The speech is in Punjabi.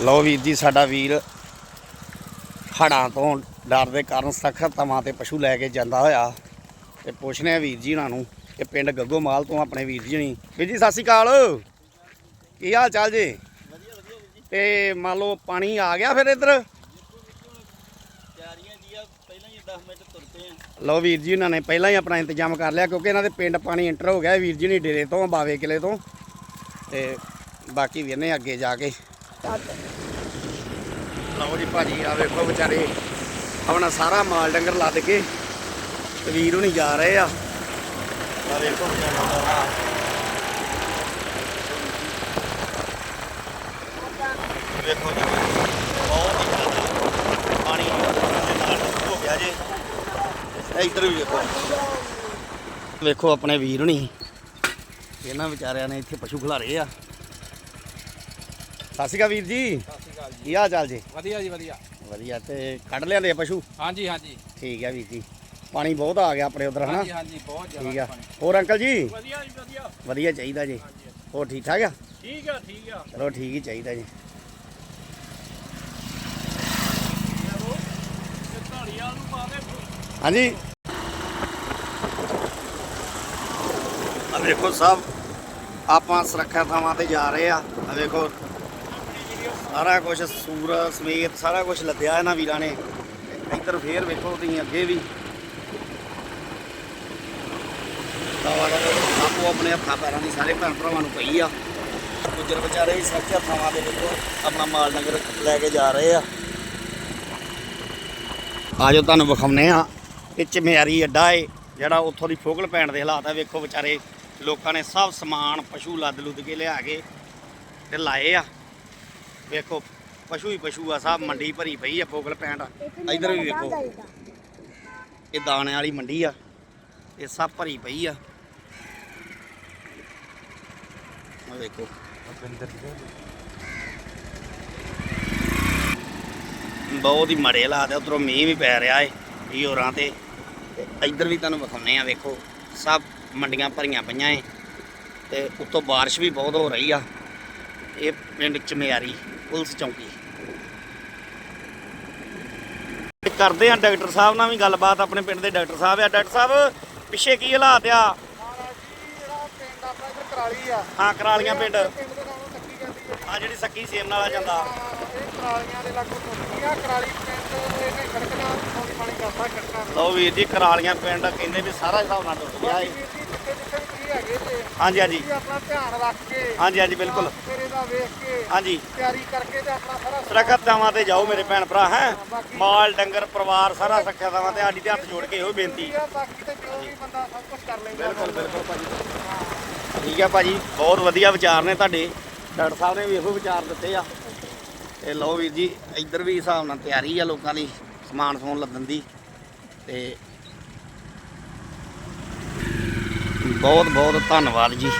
ਲੋ ਵੀਰ ਜੀ, ਸਾਡਾ ਵੀਰ ਹੜਾਂ ਤੋਂ ਡਰ ਦੇ ਕਾਰਨ ਸਖਤ ਤਵਾਂ ਤੇ ਪਸ਼ੂ ਲੈ ਕੇ ਜਾਂਦਾ ਹੋਇਆ। ਤੇ ਪੁੱਛਨੇ ਆ ਵੀਰ ਜੀ ਉਹਨਾਂ ਨੂੰ ਕਿ ਪਿੰਡ ਗੱਗੋ ਮਾਲ ਤੋਂ ਆਪਣੇ ਵੀਰ ਜੀ ਨਹੀਂ ਵੀਰ ਜੀ, ਸਤਿ ਸ਼੍ਰੀ ਅਕਾਲ। ਕੀ ਹਾਲ ਚਾਲ ਜੀ? ਤੇ ਮੰਨ ਲਓ ਪਾਣੀ ਆ ਗਿਆ ਫਿਰ ਇੱਧਰ? ਤਿਆਰੀਆਂ ਜੀ ਆ ਪਹਿਲਾਂ ਹੀ 10 ਮਿੰਟ ਤੁਰਦੇ ਆ ਲਓ ਵੀਰ ਜੀ ਉਹਨਾਂ ਨੇ ਪਹਿਲਾਂ ਹੀ ਆਪਣਾ ਇੰਤਜ਼ਾਮ ਕਰ ਲਿਆ ਕਿਉਂਕਿ ਇਹਨਾਂ ਦੇ ਪਿੰਡ ਪਾਣੀ ਇੰਟਰ ਹੋ ਗਿਆ। ਵੀਰ ਜੀ ਨੇ ਡੇਰੇ ਤੋਂ, ਬਾਵੇ ਕਿਲੇ ਤੋਂ। ਤੇ ਬਾਕੀ ਵੀਰਨੇ ਅੱਗੇ ਜਾ ਕੇ ਲਓ ਜੀ ਭਾਜੀ ਆ ਵੇਖੋ ਵਿਚਾਰੇ, ਆਪਣਾ ਸਾਰਾ ਮਾਲ ਡੰਗਰ ਲੱਦ ਕੇ ਵੀਰ ਹੁਣੀ ਜਾ ਰਹੇ ਆ। ਆ ਵੇਖੋ ਵੇਖੋ ਜੀ, ਬਹੁਤ ਹੀ ਪਾਣੀ ਹੋ ਗਿਆ ਜੇ। ਇੱਧਰ ਵੀ ਵੇਖੋ। ਵੇਖੋ ਆਪਣੇ ਵੀਰ ਹੁਣੀ। ਇਹਨਾਂ ਵਿਚਾਰਿਆਂ ਨੇ ਇੱਥੇ ਪਸ਼ੂ ਖਿਲਾਰੇ ਆ। ਸਤਿ ਸ਼੍ਰੀ ਅਕਾਲ ਵੀਰ ਜੀ। ਕੀ ਹਾਲ ਚਾਲ ਜੀ? ਵਧੀਆ ਜੀ ਵਧੀਆ। ਵਧੀਆ ਤੇ ਕੱਢ ਲਿਆਂਦੇ ਆ ਪਸ਼ੂ? ਹਾਂਜੀ ਹਾਂਜੀ। ਠੀਕ ਹੈ ਵੀਰ ਜੀ। ਪਾਣੀ ਬਹੁਤ ਆ ਗਿਆ ਆਪਣੇ ਉਧਰ ਹਨਾ? ਹਾਂਜੀ ਹਾਂਜੀ ਬਹੁਤ ਠੀਕ ਜ਼ਿਆਦਾ ਆ ਹੋਰ ਅੰਕਲ ਜੀ? ਵਧੀਆ ਜੀ ਵਧੀਆ। ਵਧੀਆ ਚਾਹੀਦਾ ਜੀ। ਹੋਰ ਠੀਕ ਠਾਕ ਆ? ਠੀਕ ਆ ਠੀਕ ਆ। ਚਲੋ ਠੀਕ ਹੀ ਚਾਹੀਦਾ ਜੀ। ਨੂੰ ਪਾ ਦੇ ਹਾਂਜੀ। ਆ ਵੇਖੋ ਸਭ ਆਪਾਂ ਸੁਰੱਖਿਆ ਥਾਵਾਂ ਤੇ ਜਾ ਰਹੇ ਆ। ਆ ਵੇਖੋ ਸਾਰਾ ਕੁਝ ਸੂਰ ਸਮੇਤ ਸਾਰਾ ਕੁਝ ਲੱਦਿਆ ਇਹਨਾਂ ਵੀਰਾਂ ਨੇ। ਇੱਧਰ ਫੇਰ ਵੇਖੋ ਤੁਸੀਂ ਅੱਗੇ ਵੀ। ਆਪੋ ਆਪਣੇ ਹੱਥਾਂ ਪੈਰਾਂ ਦੀ ਸਾਰੇ ਭੈਣ ਭਰਾਵਾਂ ਨੂੰ ਪਈ ਆ। ਗੁੱਜਰ ਵਿਚਾਰੇ ਵੀ ਸੁਰੱਖਿਆ ਥਾਵਾਂ ਤੇ ਦੇਖੋ, ਆਪਣਾ ਮਾਲ ਨਗਰ ਲੈ ਕੇ ਜਾ ਰਹੇ ਆ। ਆਜੋ ਤੁਹਾਨੂੰ ਵਿਖਾਉਨੇ ਆ ਇਹ ਚਮਿਆਰੀ ਅੱਡਾ ਏ, ਜਿਹੜਾ ਉੱਥੋਂ ਦੀ ਫੋਗਲ ਪੈਣ ਦੇ ਹਾਲਾਤ ਆ, ਵੇਖੋ ਵਿਚਾਰੇ। ਲੋਕਾਂ ਨੇ ਸਭ ਸਮਾਨ, ਪਸ਼ੂ ਲੱਦ ਲੁੱਦ ਕੇ ਲਿਆ ਕੇ ਤੇ ਲਾਏ ਆ। ਵੇਖੋ, ਪਸ਼ੂ ਹੀ ਪਸ਼ੂ ਆ ਸਭ ਮੰਡੀ ਭਰੀ ਪਈ ਆ ਫੋਗਲ ਪੈਂਟ ਇਧਰ ਵੀ ਵੇਖੋ। ਇਹ ਦਾਣੇ ਵਾਲੀ ਮੰਡੀ ਆ, ਇਹ ਸਭ ਭਰੀ ਪਈ ਆ। ਆ ਵੇਖੋ। ਬਹੁਤ ਹੀ ਮੜੇ ਹਾਲਾਤ ਆ, ਉਧਰੋਂ ਮੀਂਹ ਵੀ ਪੈ ਰਿਹਾ ਏ ਇਹ ਹੋਰਾਂ ਤੇ। ਤੇ ਇੱਧਰ ਵੀ ਤੁਹਾਨੂੰ ਵਿਖਾਉਨੇ ਆ, ਵੇਖੋ, ਸਭ ਮੰਡੀਆਂ ਭਰੀਆਂ ਪਈਆਂ ਏ। ਤੇ ਉੱਤੋਂ ਬਾਰਿਸ਼ ਵੀ ਬਹੁਤ ਹੋ ਰਹੀ ਆ। ਇਹ ਪਿੰਡ ਚਮਿਆਰੀ ਪੁਲਿਸ ਚੌਂਕੀ। ਕਰਦੇ ਆ ਡਾਕਟਰ ਸਾਹਿਬ ਨਾਲ ਵੀ ਗੱਲਬਾਤ, ਆਪਣੇ ਪਿੰਡ ਦੇ ਡਾਕਟਰ ਸਾਹਿਬ ਆ। ਡਾਕਟਰ ਸਾਹਿਬ, ਪਿੱਛੇ ਕੀ ਹਾਲਾਤ ਆ? ਹਾਂ, ਕਰਾਲੀਆਂ ਪਿੰਡ। ਆ ਜਿਹੜੀ ਸੱਕੀ ਸੇਮ ਨਾਲ ਆ ਜਾਂਦਾ। ਇਹ ਕਰਾਲੀਆਂ ਦੇ ਲਾਗੋਂ ਟੁੱਟੀ ਕਰਾਲੀ ਪਿੰਡ ਇਹਨੇ ਸੜਕ ਨਾਲ ਪਾਣੀ ਕਰਦਾ ਕੱਟਣਾ ਲਓ ਵੀਰ ਜੀ, ਕਰਾਲੀਆਂ ਪਿੰਡ ਕਹਿੰਦੇ ਵੀ ਸਾਰਾ ਹਿਸਾਬ ਨਾਲ ਟੁੱਟ ਗਿਆ ਏ ਵੀਰ ਜੀ ਜਿੱਥੇ ਜਿੱਥੇ ਵੀ ਕੀ ਹੈਗੇ ਤੇ ਹਾਂਜੀ ਹਾਂਜੀ। ਤੁਸੀਂ ਆਪਣਾ ਧਿਆਨ ਰੱਖ ਕੇ ਹਾਂਜੀ ਹਾਂਜੀ ਬਿਲਕੁਲ। ਫਿਰ ਇਹਦਾ ਵੇਖ ਕੇ ਹਾਂਜੀ। ਤਿਆਰੀ ਕਰਕੇ ਤੇ ਆਪਣਾ ਸਾਰਾ ਸੁਰੱਖਿਅਤ ਥਾਵਾਂ ਤੇ ਜਾਓ ਮੇਰੇ ਭੈਣ ਭਰਾ ਹੈ। ਮਾਲ ਡੰਗਰ ਪਰਿਵਾਰ ਸਾਰਾ ਸੁਰੱਖਿਅਤ ਥਾਵਾਂ ਤੇ ਸਾਡੀ ਤੇ ਹੱਥ ਜੋੜ ਕੇ ਇਹੋ ਬੇਨਤੀ। ਆ ਬਾਕੀ ਤੇ ਜੋ ਵੀ ਬੰਦਾ ਸਭ ਕੁਝ ਕਰ ਲੈਂਦਾ। ਬਿਲਕੁਲ ਬਿਲਕੁਲ ਭਾਜੀ। ਠੀਕ ਹੈ ਭਾਜੀ ਬਹੁਤ ਵਧੀਆ ਵਿਚਾਰ ਨੇ ਤੁਹਾਡੇ। ਡਾਕਟਰ ਸਾਹਿਬ ਨੇ ਵੀ ਇਹੋ ਵਿਚਾਰ ਦਿੱਤੇ ਆ। ਤੇ ਲਓ ਵੀਰ ਜੀ ਇੱਧਰ ਵੀ ਹਿਸਾਬ ਨਾਲ ਤਿਆਰੀ ਆ ਲੋਕਾਂ ਦੀ ਸਮਾਨ ਸਮੂਨ ਲੱਦਣ ਦੀ। ਤੇ ਬਹੁਤ ਬਹੁਤ ਧੰਨਵਾਦ ਜੀ।